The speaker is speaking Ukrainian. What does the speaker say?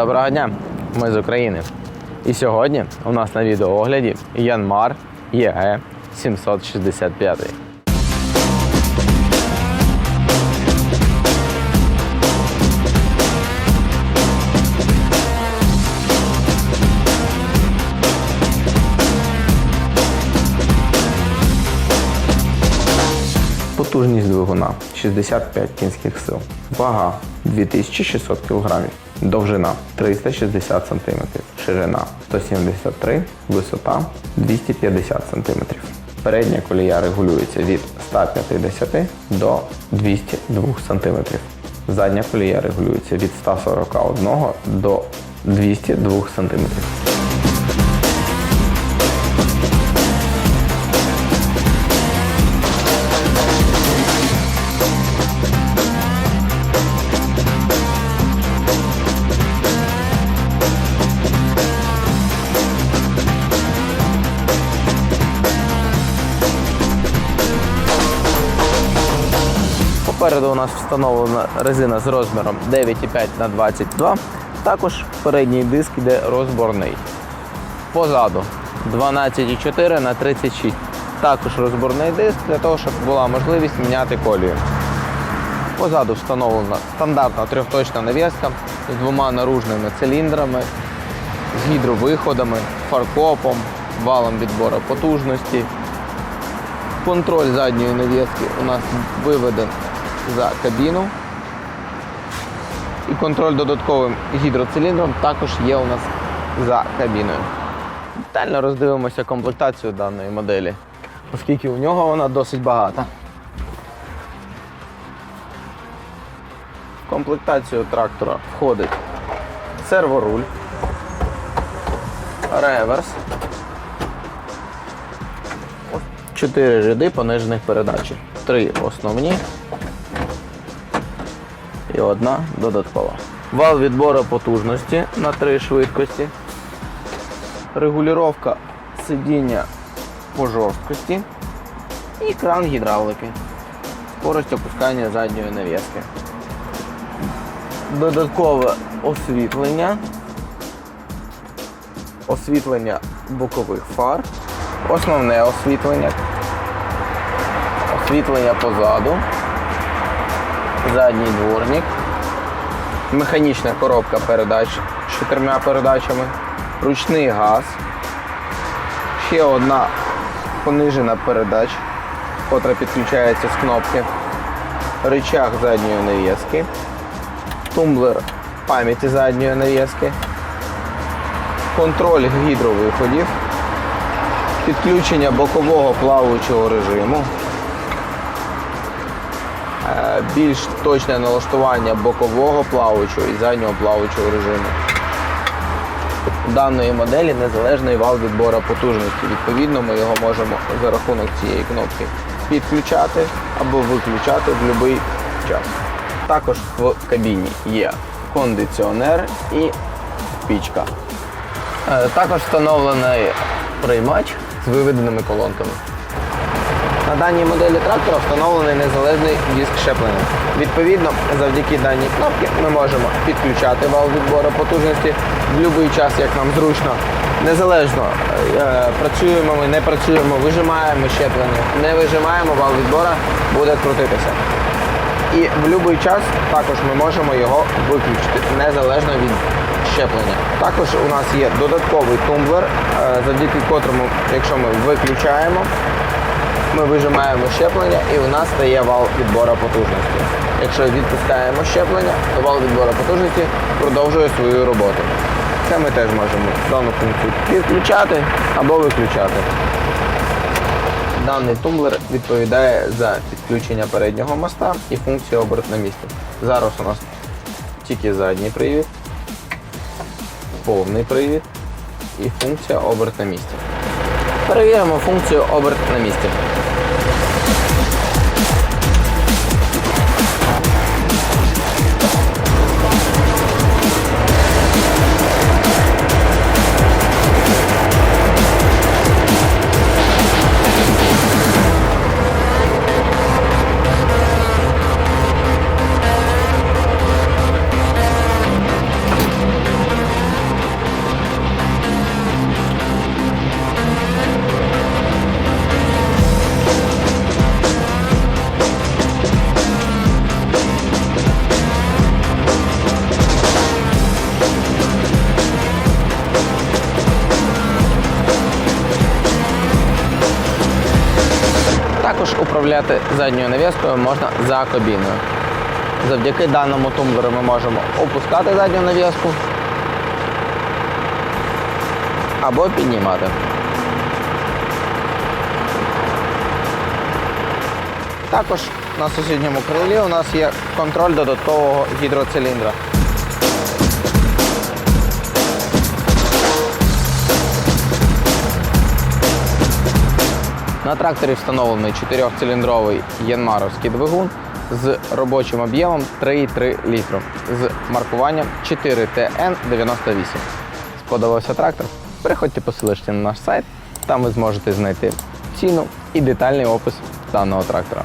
Доброго дня! Ми з України. І сьогодні у нас на відеоогляді Янмар ЄГ 765. Потужність двигуна 65 кінських сил. Вага 2600 кг. Довжина 360 см. Ширина 173 висота 250 см. Передня колія регулюється від 150 до 202 см. Задня колія регулюється від 141 до 202 см. Попереду у нас встановлена резина з розміром 9,5 на 22. Також передній диск іде розборний. Позаду 12,4 на 36. Також розборний диск для того, щоб була можливість міняти колію. Позаду встановлена стандартна трьохточна нав'язка з двома наружними циліндрами, з гідровиходами, фаркопом, валом відбору потужності. Контроль задньої нав'язки у нас виведен за кабіну. І контроль додатковим гідроциліндром також є у нас за кабіною. Детально роздивимося комплектацію даної моделі, оскільки у нього вона досить багата. В комплектацію трактора входить серворуль, реверс, чотири ряди понижених передач. Три основні і одна додаткова. Вал відбору потужності на три швидкості. Регулювання сидіння по жорсткості і кран гідравлики. Скорость опускання задньої нав'язки. Додаткове освітлення. Освітлення бокових фар. Основне освітлення. Освітлення позаду задній дворник, механічна коробка передач з чотирма передачами, ручний газ, ще одна понижена передач, котра підключається з кнопки, рычаг задньої нав'язки, тумблер пам'яті задньої нав'язки, контроль гідровиходів, підключення бокового плаваючого режиму більш точне налаштування бокового плаваючого і заднього плаваючого режиму. Даної моделі незалежний вал відбору потужності. Відповідно, ми його можемо за рахунок цієї кнопки підключати або виключати в будь-який час. Також в кабіні є кондиціонер і пічка. Е, Також встановлений приймач з виведеними колонками. На даній моделі трактора встановлений незалежний диск щеплення. Відповідно, завдяки даній кнопці ми можемо підключати вал відбору потужності в будь-який час, як нам зручно. Незалежно е, працюємо ми, не працюємо, вижимаємо щеплення, не вижимаємо, вал відбора буде крутитися. І в будь-який час також ми можемо його виключити, незалежно від щеплення. Також у нас є додатковий тумблер, е, завдяки котрому, якщо ми виключаємо, ми вижимаємо щеплення і у нас стає вал відбору потужності. Якщо відпускаємо щеплення, то вал відбору потужності продовжує свою роботу. Це ми теж можемо дану функцію підключати або виключати. Даний тумблер відповідає за підключення переднього моста і функцію оберт на місці. Зараз у нас тільки задній привід, повний привід і функція оберт на місці. Перевіримо функцію оберт на місці. Управляти задньою навіскою можна за кабіною. Завдяки даному тумблеру ми можемо опускати задню навіску або піднімати. Також на сусідньому крилі у нас є контроль додаткового гідроциліндра. На тракторі встановлений 4-циліндровий янмаровський двигун з робочим об'ємом 3,3 літру з маркуванням 4TN98. Сподобався трактор? Переходьте по ссылочці на наш сайт, там ви зможете знайти ціну і детальний опис даного трактора.